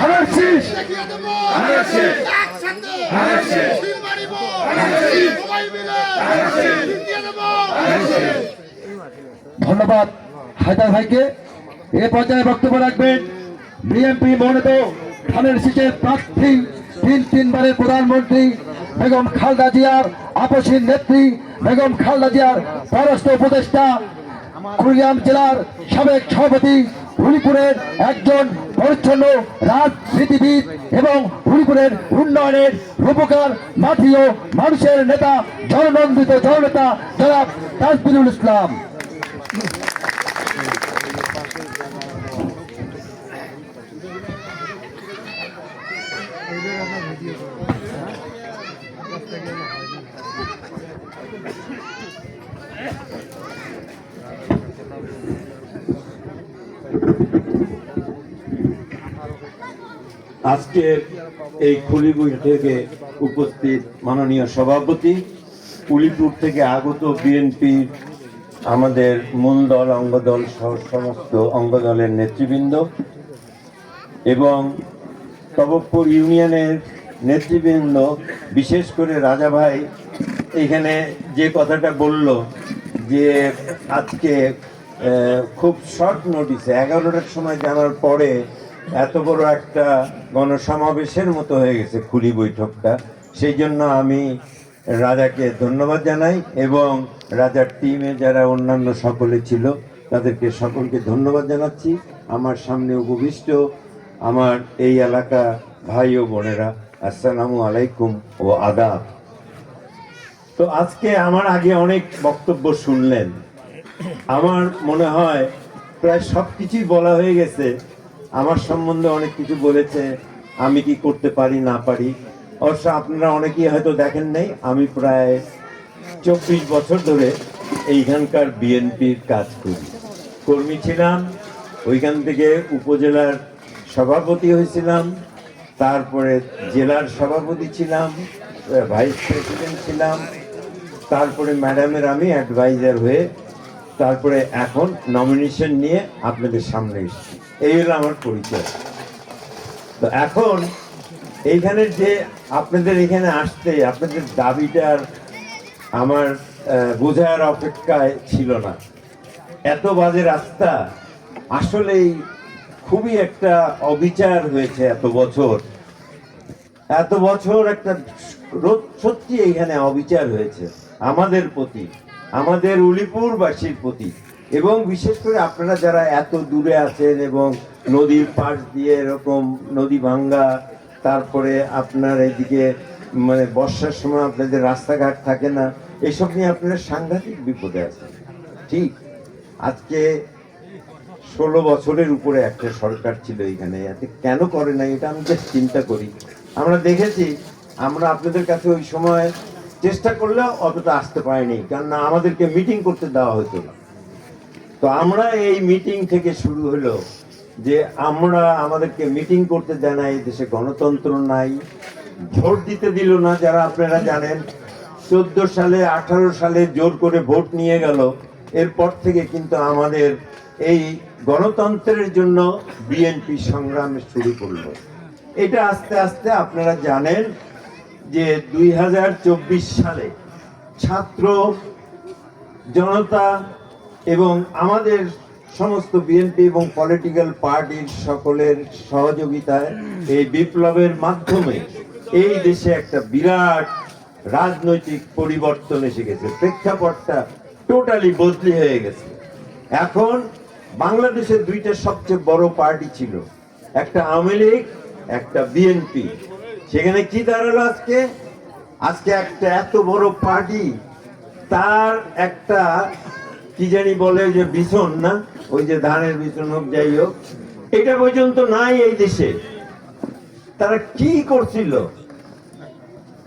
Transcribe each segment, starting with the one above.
ভাই ভাই ধন্যবাদ হায়দার ভাইকে। এ পর্যায়ে বক্তব্য রাখবেন বিএনপি মনোনীত ধানের শীষের প্রার্থী, তিন তিনবারের প্রধানমন্ত্রী বেগম খালদা জিয়ার আপসীর নেত্রী বেগম খালদা জিয়ার পররাষ্ট্র উপদেষ্টা, কুড়িগ্রাম জেলার সাবেক সভাপতি, হুলিপুরের একজন পরিচ্ছন্ন রাজনীতিবিদ এবং হুলিপুরের উন্নয়নের রূপকার মাঠীয় মানুষের নেতা, জননন্দিত জননেতা জনাব তাজবিরুল ইসলাম। আজকের এই খুলিগুই থেকে উপস্থিত মাননীয় সভাপতি, উলিপুর থেকে আগত বিএনপি, আমাদের মূল দল অঙ্গদল সহ সমস্ত অঙ্গদলের নেতৃবৃন্দ এবং তবকপুর ইউনিয়নের নেতৃবৃন্দ, বিশেষ করে রাজা ভাই, এখানে যে কথাটা বলল যে আজকে খুব শর্ট নোটিসে এগারোটার সময় জানার পরে এত বড় একটা গণসমাবেশের মতো হয়ে গেছে খুলি বৈঠকটা। সেই জন্য আমি রাজাকে ধন্যবাদ জানাই এবং রাজার টিমে যারা অন্যান্য সকলে ছিল, তাদেরকে সকলকে ধন্যবাদ জানাচ্ছি। আমার সামনে উপবিষ্ট আমার এই এলাকা ভাই ও বোনেরা, আসসালামু আলাইকুম ও আদাব। তো আজকে আমার আগে অনেক বক্তব্য শুনলেন। আমার মনে হয় প্রায় সব কিছুই বলা হয়ে গেছে। আমার সম্বন্ধে অনেক কিছু বলেছে, আমি কি করতে পারি, না পারি। অবশ্য আপনারা অনেকেই হয়তো দেখেন নাই, আমি প্রায় চব্বিশ বছর ধরে এইখানকার বিএনপির কাজ করি। কর্মী ছিলাম, ওইখান থেকে উপজেলার সভাপতি হয়েছিলাম, তারপরে জেলার সভাপতি ছিলাম ভাইস প্রেসিডেন্ট ছিলাম, তারপরে ম্যাডামের আমি অ্যাডভাইজার হয়ে তারপরে এখন নমিনেশন নিয়ে আপনাদের সামনে এসেছি। এই হলো আমার পরিচয়। তো এখন এইখানে যে আপনাদের এখানে আসতে, আপনাদের দাবিটার আমার বোঝার অপেক্ষায় ছিল না। এত বাজে রাস্তা, আসলেই খুবই একটা অবিচার হয়েছে এত বছর। এত বছর একটা সত্যি এইখানে অবিচার হয়েছে, আমাদের প্রতি, আমাদের উলিপুরবাসীর প্রতি। এবং বিশেষ করে আপনারা যারা এত দূরে আছেন এবং নদীর পাশ দিয়ে এরকম নদী ভাঙ্গা, তারপরে আপনার এদিকে মানে বর্ষার সময় আপনাদের রাস্তাঘাট থাকে না, এসব নিয়ে আপনারা সাংঘাতিক বিপদে আছেন। ঠিক? আজকে ষোলো বছরের উপরে একটা সরকার ছিল এখানে, এতে কেন করে না এটা আমি জাস্ট চিন্তা করি। আমরা দেখেছি, আমরা আপনাদের কাছে ওই সময় চেষ্টা করলেও অতটা আসতে পারিনি, কেননা আমাদেরকে মিটিং করতে দেওয়া হতো না। তো আমরা এই মিটিং থেকে শুরু হলো যে আমরা আমাদেরকে মিটিং করতে এই দেশে গণতন্ত্র নাই। ভোট দিতে দিল না যারা আপনারা জানেন। চোদ্দ সালে, আঠারো সালে জোর করে ভোট নিয়ে গেল। এরপর থেকে কিন্তু আমাদের এই গণতন্ত্রের জন্য বিএনপি সংগ্রাম শুরু করল। এটা আস্তে আস্তে আপনারা জানেন যে দুই হাজার চব্বিশ সালে ছাত্র জনতা এবং আমাদের সমস্ত বিএনপি এবং পলিটিক্যাল পার্টির সকলের সহযোগিতায় এই বিপ্লবের মাধ্যমে এই দেশে একটা বিরাট রাজনৈতিক পরিবর্তন এসে গেছে। প্রেক্ষাপটটা টোটালি বদলি হয়ে গেছে। এখন বাংলাদেশের দুইটা সবচেয়ে বড় পার্টি ছিল, একটা আওয়ামী লীগ, একটা বিএনপি সেখানে কি দাঁড়াল আজকে? আজকে একটা এত বড় পার্টি তার একটা কি জানি বলে যে বিছন না? ওই যে ধানের বিছন হোক, যাই হোক। এটা পর্যন্ত নাই এই দেশে। তারা কি করছিল?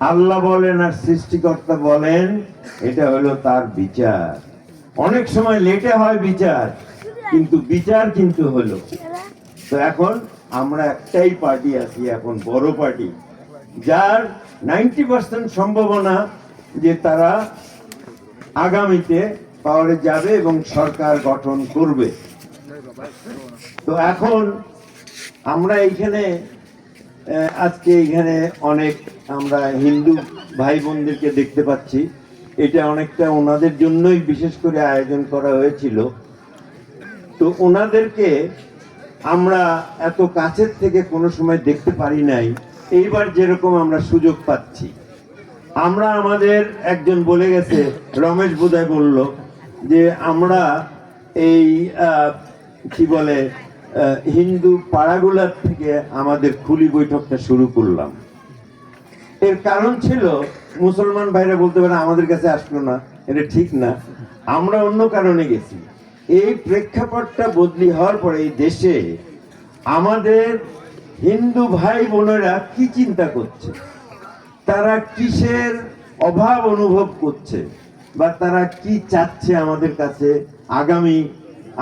আল্লাহ বলেন আর সৃষ্টিকর্তা বলেন, এটা হলো তার বিচার। অনেক সময় লেটে হয় বিচার, কিন্তু বিচার কিন্তু হলো। তো এখন আমরা একটাই পার্টি আছি, এখন বড় পার্টি। যার নাইনটি পার্সেন্ট সম্ভাবনা যে তারা আগামীতে পাওয়ারে যাবে এবং সরকার গঠন করবে। তো এখন আমরা এইখানে আজকে এখানে অনেক আমরা হিন্দু ভাই বোনদেরকে দেখতে পাচ্ছি। এটা অনেকটা ওনাদের জন্যই বিশেষ করে আয়োজন করা হয়েছিল। তো ওনাদেরকে আমরা এত কাছের থেকে কোনো সময় দেখতে পারি নাই। এইবার যেরকম আমরা সুযোগ পাচ্ছি। আমরা আমাদের একজন বলে গেছে, রমেশ বোধহয় বলল যে আমরা এই কি বলে হিন্দু পাড়াগুলার থেকে আমাদের খুলি বৈঠকটা শুরু করলাম। এর কারণ ছিল, মুসলমান ভাইরা বলতে পারে আমাদের কাছে আসলো না, এটা ঠিক না। আমরা অন্য কারণে গেছি। এই প্রেক্ষাপটটা বদলি হওয়ার পরে এই দেশে আমাদের হিন্দু ভাই বোনেরা কি চিন্তা করছে? তারা কিসের অভাব অনুভব করছে? বা তারা কি চাচ্ছে আমাদের কাছে? আগামী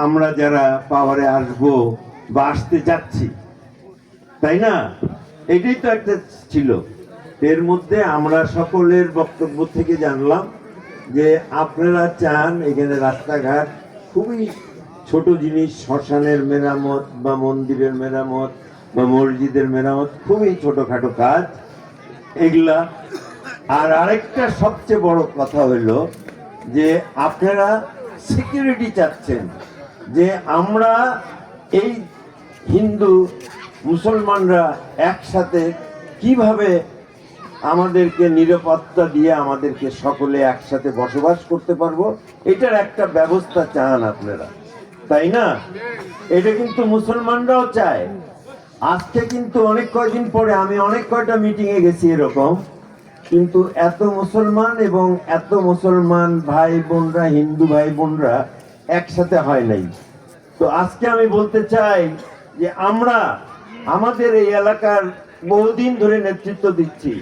আমরা যারা পাওয়ারে আসব বা আসতে যাচ্ছি তাই না? এটাই তো একটা ছিল। এর মধ্যে আমরা সকলের বক্তব্য থেকে জানলাম যে আপনারা চান এখানে রাস্তাঘাট খুবই ছোট জিনিস, শ্মশানের মেরামত বা মন্দিরের মেরামত বা মসজিদের মেরামত, খুবই ছোটোখাটো কাজ, এগুলা। আর আরেকটা সবচেয়ে বড় কথা হলো যে আপনারা সিকিউরিটি চাচ্ছেন, যে আমরা এই হিন্দু মুসলমানরা একসাথে কীভাবে আমাদেরকে নিরাপত্তা দিয়ে আমাদেরকে সকলে একসাথে বসবাস করতে পারব, এটার একটা ব্যবস্থা চান আপনারা, তাই না? এটা কিন্তু মুসলমানরাও চায়। আজকে কিন্তু অনেক কয়দিন পরে, আমি অনেক কয়টা মিটিংয়ে গেছি এরকম। কিন্তু এত মুসলমান এবং এত মুসলমান ভাই বোনরা, হিন্দু ভাই বোনরা একসাথে হয় নাই। তো আজকে আমি বলতে চাই যে আমরা, আমাদের এই এলাকার বহুদিন ধরে নেতৃত্ব দিচ্ছি।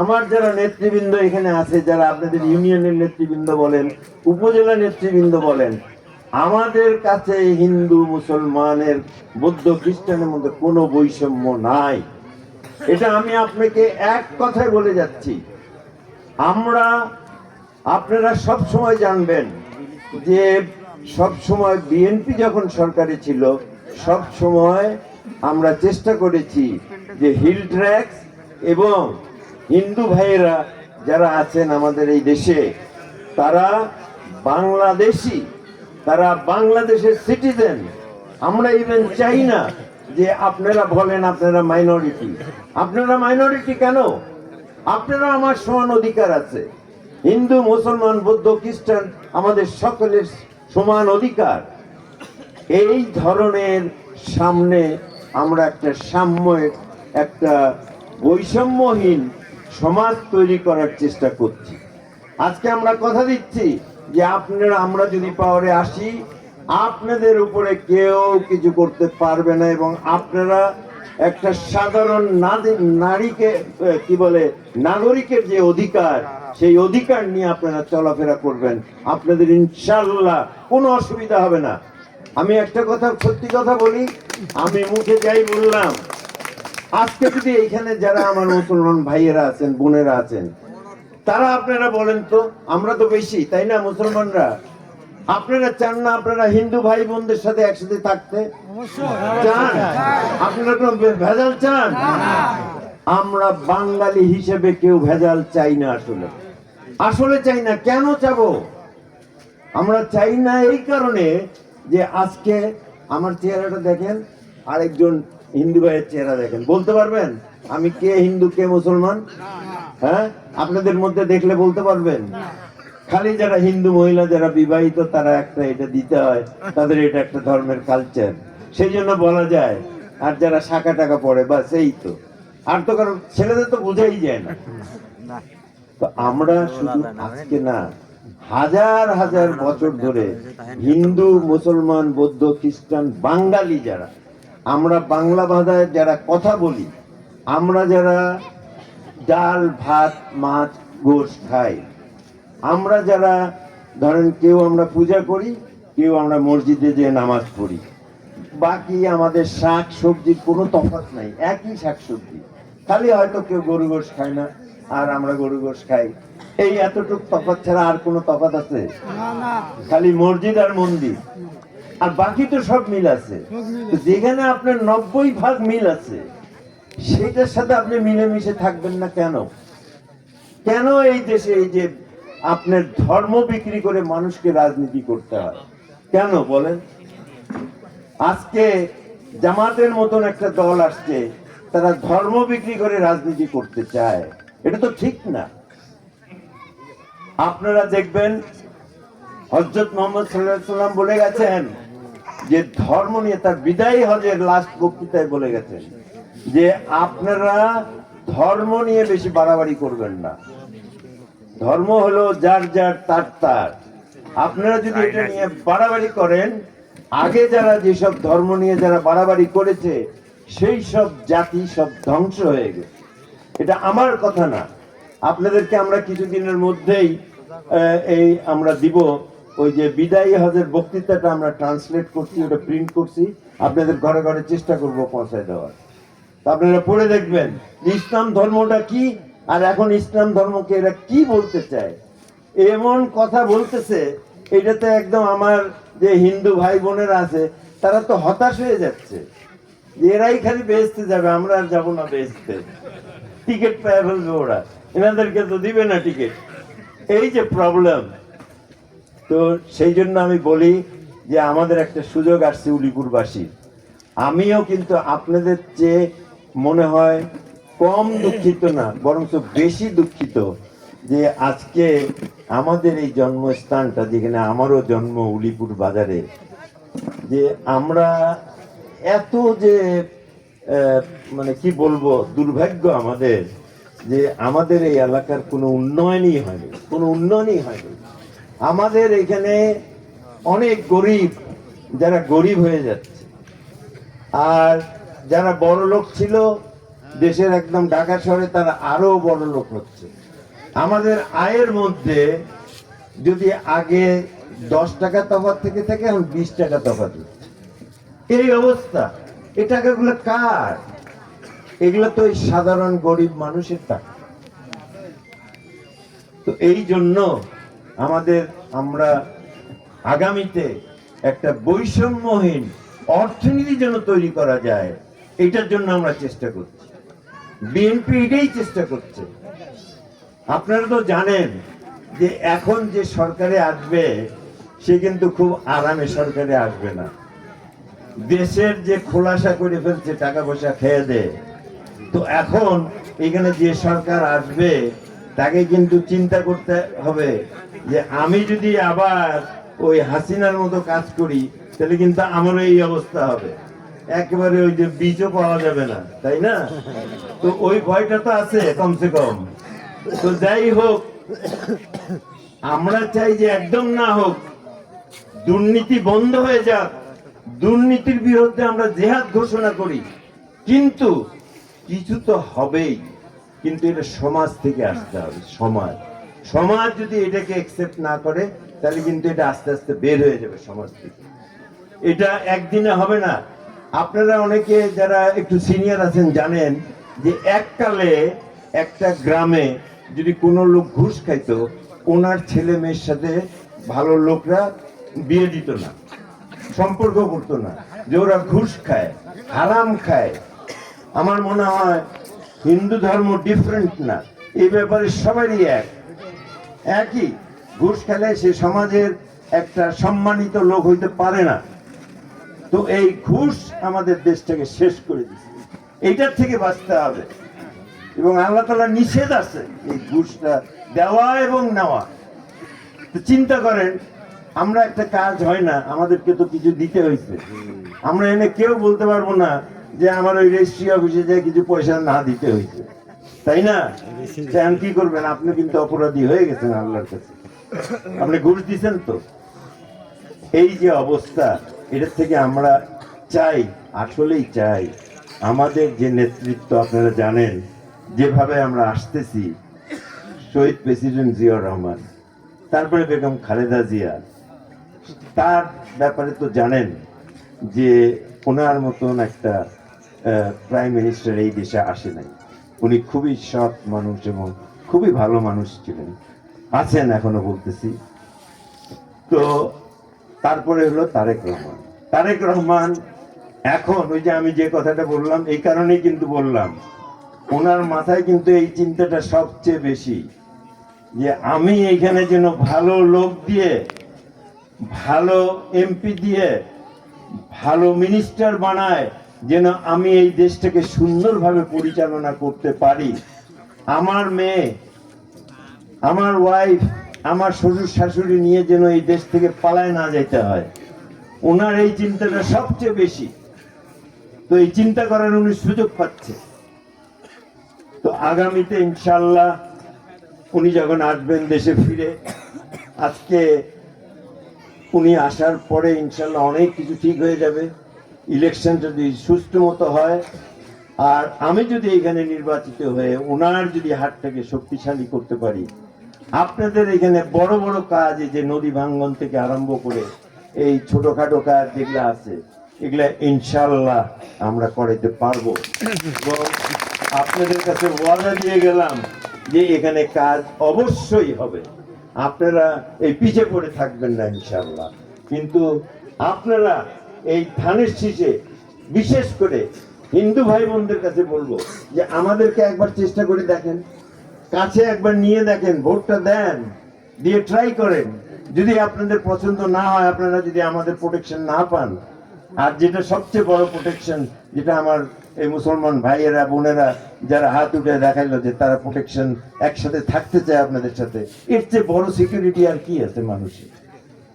আমার যারা নেতৃবৃন্দ এখানে আছে, যারা আপনাদের ইউনিয়নের নেতৃবৃন্দ বলেন, উপজেলা নেতৃবৃন্দ বলেন, আমাদের কাছে হিন্দু মুসলমানের, বৌদ্ধ খ্রিস্টানের মধ্যে কোনো বৈষম্য নাই। এটা আমি আপনাকে এক কথায় বলে যাচ্ছি। আমরা আপনারা সব সময় জানবেন যে সব সময় বিএনপি যখন সরকারে ছিল, সব সময় আমরা চেষ্টা করেছি যে হিল ট্র্যাক্স এবং হিন্দু ভাইয়েরা যারা আছেন আমাদের এই দেশে, তারা বাংলাদেশি, তারা বাংলাদেশের সিটিজেন আমরা ইভেন চাই না যে আপনারা বলেন আপনারা মাইনরিটি আপনারা মাইনরিটি কেন? আপনারা আমার সমান অধিকার আছে। হিন্দু, মুসলমান, বৌদ্ধ, খ্রিস্টান, আমাদের সকলের সমান অধিকার। এই ধরনের সামনে আমরা একটা সাম্য একটা বৈষম্যহীন সমাজ তৈরি করার চেষ্টা করছি। আজকে আমরা কথা দিচ্ছি যে আপনারা, আমরা যদি পাওয়ারে আসি, আপনাদের উপরে কেউ কিছু করতে পারবে না এবং আপনারা একটা সাধারণ নারীকে কি বলে, নাগরিকের যে অধিকার, সেই অধিকার নিয়ে আপনারা চলাফেরা করবেন। আপনাদের ইনশাল্লাহ কোনো অসুবিধা হবে না। আমি একটা কথা, সত্যি কথা বলি, আমি মুখে যাই বললাম, আজকে যদি এইখানে যারা আমার মুসলমান ভাইয়েরা আছেন, বোনেরা আছেন, তারা আপনারা বলেন তো, আমরা তো বেশি, তাই না, মুসলমানরা? আপনারা চান না আপনারা হিন্দু ভাই বোনদের সাথে একসাথে থাকতে? চান? আপনারা কোনো ভেজাল চান? আমরা বাঙালি হিসেবে কেউ ভেজাল চাই না আসলে। আসলে চাই না কেন চাবো? আমরা চাই না এই কারণে যে আজকে আমার চেহারাটা দেখেন আরেকজন হিন্দু ভাইয়ের চেহারা দেখেন। বলতে পারবেন? আমি কে হিন্দু কে মুসলমান? হ্যাঁ? আপনাদের মধ্যে দেখলে বলতে পারবেন? খালি যারা হিন্দু মহিলা যারা বিবাহিত তারা একটা এটা দিতে হয় তাদের এটা একটা ধর্মের কালচার সেই জন্য বলা যায় আর যারা শাখা টাকা পড়ে বা সেই তো আর তো কারণ ছেলেদের তো বোঝাই যায় না তো আমরা শুধু আজকে না হাজার হাজার বছর ধরে হিন্দু মুসলমান বৌদ্ধ খ্রিস্টান বাঙালি যারা আমরা বাংলা ভাষায় যারা কথা বলি আমরা যারা ডাল ভাত মাছ গোশ খাই আমরা যারা ধরেন কেউ আমরা পূজা করি কেউ আমরা মসজিদে যে নামাজ পড়ি। বাকি আমাদের শাক সবজির কোনো তফাৎ নাই একই শাক সবজি। খালি হয়তো কেউ গরু গোশ খায় না আর আমরা গরু গোশ খাই। এই এতটুকু তফাৎ ছাড়া আর কোনো তফাৎ আছে? খালি মসজিদ আর মন্দির। আর বাকি তো সব মিল আছে। যেখানে আপনার নব্বই ভাগ মিল আছে সেটার সাথে আপনি মিলেমিশে থাকবেন না কেন? কেন এই দেশে এই যে আপনার ধর্ম বিক্রি করে মানুষকে রাজনীতি করতে হয়। কেন বলেন? আজকে জামাতের মতন একটা দল আসছে, তারা ধর্ম বিক্রি করে রাজনীতি করতে চায়। এটা তো ঠিক না। আপনারা দেখবেন, হজরত মোহাম্মদ সাল্লাম বলে গেছেন যে ধর্ম নিয়ে তার বিদায়ী হজের লাস্ট বক্তৃতায় বলে গেছেন যে আপনারা ধর্ম নিয়ে বেশি বাড়াবাড়ি করবেন না। ধর্ম হলো যার যার তার তার। আপনারা যদি এটা নিয়ে বাড়াবাড়ি করেন আগে যারা যেসব ধর্ম নিয়ে যারা বাড়াবাড়ি করেছে সেই সব জাতি সব ধ্বংস হয়ে গেছে। এটা আমার কথা না। আপনাদেরকে আমরা কিছুদিনের মধ্যেই এই আমরা দিব ওই যে বিদায়ী হজের বক্তৃতাটা আমরা ট্রান্সলেট করছি ওটা প্রিন্ট করছি। আপনাদের ঘরে ঘরে চেষ্টা করব পৌঁছায় দেওয়ার। তা আপনারা পড়ে দেখবেন ইসলাম ধর্মটা কি? আর এখন ইসলাম ধর্মকে এরা কি বলতে চায়? এমন কথা বলতেছে, এটাতে একদম আমার যে হিন্দু ভাই বোনেরা আছে, তারা তো হতাশ হয়ে যাচ্ছে। এরাই খালি বেচতে যাবে, আমরা আর যাব না বেচতে টিকিট পেয়ে ফেলবে ওরা। এনাদেরকে তো দিবে না টিকিট। এই যে প্রবলেম তো সেই জন্য আমি বলি যে আমাদের একটা সুযোগ আসছে উলিপুরবাসী আমিও কিন্তু আপনাদের চেয়ে মনে হয় কম দুঃখিত না, বরঞ্চ বেশি দুঃখিত যে আজকে আমাদের এই জন্মস্থানটা, যেখানে আমারও জন্ম উলিপুর বাজারে, যে আমরা এত যে মানে কি বলব, দুর্ভাগ্য আমাদের যে আমাদের এই এলাকার কোনো উন্নয়নই হয়নি, কোনো উন্নয়নই হয়নি। আমাদের এখানে অনেক গরিব, যারা গরিব হয়ে যাচ্ছে। আর যারা বড় লোক ছিল দেশের একদম ঢাকা শহরে তারা আরও বড় লোক হচ্ছে। আমাদের আয়ের মধ্যে যদি আগে দশ টাকা তফাৎ থেকে থাকে, এখন বিশ টাকা হচ্ছে। এই অবস্থা। এই টাকাগুলো কার? এগুলো তো ওই সাধারণ গরিব মানুষের টাকা। তো এই জন্য আমাদের আমরা আগামীতে একটা বৈষম্যহীন অর্থনীতি যেন তৈরি করা যায়, এটার জন্য আমরা চেষ্টা করছি। বিএনপি এটাই চেষ্টা করছে। আপনারা তো জানেন যে এখন যে সরকারে আসবে, সে কিন্তু খুব আরামে সরকারে আসবে না। দেশের যে খোলাসা করে ফেলছে, টাকা পয়সা খেয়ে দে। তো এখন এখানে যে সরকার আসবে, তাকে কিন্তু চিন্তা করতে হবে যে আমি যদি আবার ওই হাসিনার মতো কাজ করি, তাহলে কিন্তু আমারও এই অবস্থা হবে। একেবারে ওই যে বীজও পাওয়া যাবে না, তাই না? তো ওই ভয়টা তো আছে, কমসে কম। তো যাই হোক, আমরা চাই যে একদম না হোক, দুর্নীতি বন্ধ হয়ে যাক। দুর্নীতির বিরুদ্ধে আমরা জেহাদ ঘোষণা করি। কিন্তু কিছু তো হবেই, কিন্তু এটা সমাজ থেকে আসতে হবে, সমাজ। সমাজ যদি এটাকে একসেপ্ট না করে, তাহলে কিন্তু এটা আস্তে আস্তে বের হয়ে যাবে সমাজ থেকে। এটা একদিনে হবে না আপনারা অনেকে যারা একটু সিনিয়র আছেন জানেন যে এককালে একটা গ্রামে যদি কোনো লোক ঘুষ খাইতো, ওনার ছেলে মেয়ের সাথে ভালো লোকরা বিয়ে দিত না, সম্পর্ক করতো না, যে ওরা ঘুষ খায়, হারাম খায়। আমার মনে হয় হিন্দু ধর্ম ডিফারেন্ট না এই ব্যাপারে সবারই এক। একই, ঘুষ খেলে সে সমাজের একটা সম্মানিত লোক হইতে পারে না। তো এই ঘুষ আমাদের দেশটাকে শেষ করে দিচ্ছে এইটার থেকে বাঁচতে হবে। এবং আল্লাহ তালা নিষেধ আছে এই ঘুষটা দেওয়া এবং নেওয়া। তো চিন্তা করেন, আমরা একটা কাজ হয় না, আমাদেরকে তো কিছু দিতে হয়েছে আমরা এনে কেউ বলতে পারব না যে আমার ওই রেজিস্ট্রি অফিসে যে কিছু পয়সা না দিতে হয়েছে তাই না? এখন কি করবেন? আপনি কিন্তু অপরাধী হয়ে গেছেন আল্লাহর কাছে। আপনি ঘুষ দিচ্ছেন তো? এই যে অবস্থা। এটার থেকে আমরা চাই, আসলেই চাই, আমাদের যে নেতৃত্ব আপনারা জানেন, যেভাবে আমরা আসতেছি, শহীদ প্রেসিডেন্ট জিয়াউর রহমান, তারপরে বেগম খালেদা জিয়া, তার ব্যাপারে তো জানেন যে ওনার মতন একটা প্রাইম মিনিস্টার এই দেশে আসে নাই। উনি খুবই সৎ মানুষ এবং খুবই ভালো মানুষ ছিলেন। আছেন এখনও বলতেছি। তো তারপরে হলো তারেক রহমান। তারেক রহমান, এখন ওই যে আমি যে কথাটা বললাম, এই কারণেই কিন্তু বললাম, ওনার মাথায় কিন্তু এই চিন্তাটা সবচেয়ে বেশি, যে আমি এইখানে যেন ভালো লোক দিয়ে, ভালো এমপি দিয়ে, ভালো মিনিস্টার বানায়, যেন আমি এই দেশটাকে সুন্দরভাবে পরিচালনা করতে পারি। আমার মেয়ে, আমার ওয়াইফ আমার শ্বশুর শাশুড়ি নিয়ে যেন এই দেশ থেকে পালায় না যেতে হয়। ওনার এই চিন্তাটা সবচেয়ে বেশি। তো এই চিন্তা করার উনি সুযোগ পাচ্ছে। তো আগামীতে ইনশাল্লাহ উনি যখন আসবেন দেশে ফিরে, আজকে উনি আসার পরে ইনশাল্লাহ অনেক কিছু ঠিক হয়ে যাবে। ইলেকশন যদি সুষ্ঠু মতো হয়, আর আমি যদি এখানে নির্বাচিত হয়ে ওনার যদি হাতটাকে শক্তিশালী করতে পারি আপনাদের এখানে বড় বড় কাজ যে নদী ভাঙ্গন থেকে আরম্ভ করে এই ছোটখাটো কাজ যেগুলো আছে, এগুলা ইনশাল্লাহ আমরা করাইতে পারব। আপনাদের কাছে ওয়াদা দিয়ে গেলাম যে এখানে কাজ অবশ্যই হবে। আপনারা এই পিছে পড়ে থাকবেন না ইনশাল্লাহ কিন্তু আপনারা এই ধানের শীষে বিশেষ করে হিন্দু ভাই বোনদের কাছে বলব যে আমাদেরকে একবার চেষ্টা করে দেখেন। কাছে একবার নিয়ে দেখেন, ভোটটা দেন, দিয়ে ট্রাই করেন। যদি আপনাদের পছন্দ না হয়, আপনারা যদি আমাদের প্রোটেকশন না পান। আর যেটা সবচেয়ে বড় প্রোটেকশন যেটা আমার এই মুসলমান ভাইয়েরা, বোনেরা যারা হাত উঠে দেখাইলো যে তারা প্রোটেকশন একসাথে থাকতে চায় আপনাদের সাথে, এর চেয়ে বড় সিকিউরিটি আর কি আছে মানুষের?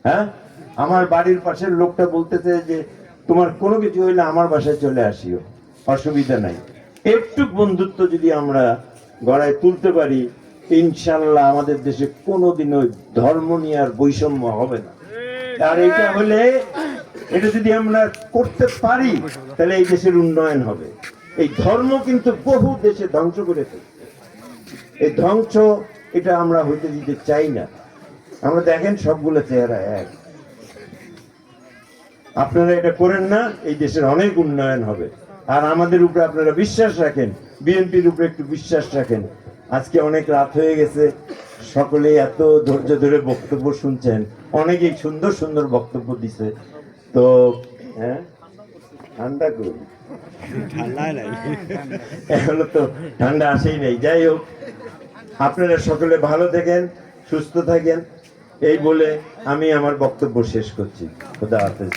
হ্যাঁ? আমার বাড়ির পাশের লোকটা বলতেছে যে, তোমার কোনো কিছু হইলে আমার বাসায় চলে আসিও, অসুবিধা নাই। একটু বন্ধুত্ব যদি আমরা গড়ায় তুলতে পারি, ইনশাল্লাহ আমাদের দেশে কোনোদিনও ধর্ম নিয়ে আর বৈষম্য হবে না। আর এটা হলে, এটা যদি আমরা করতে পারি, তাহলে এই দেশের উন্নয়ন হবে। এই ধর্ম কিন্তু বহু দেশে ধ্বংস করে ফেলছে। এই ধ্বংস, এটা আমরা হইতে দিতে চাই না। আমরা দেখেন সবগুলো চেহারা এক। আপনারা এটা করেন না, এই দেশের অনেক উন্নয়ন হবে। আর আমাদের উপরে আপনারা বিশ্বাস রাখেন বিএনপির উপরে একটু বিশ্বাস রাখেন। আজকে অনেক রাত হয়ে গেছে সকলে এত ধৈর্য ধরে বক্তব্য শুনছেন অনেকেই সুন্দর সুন্দর বক্তব্য দিছে। তো হ্যাঁ ঠান্ডা করি। তো ঠান্ডা আসেই নাই। যাই হোক আপনারা সকলে ভালো থাকেন সুস্থ থাকেন। এই বলে আমি আমার বক্তব্য শেষ করছি। খোদা হাফেজ।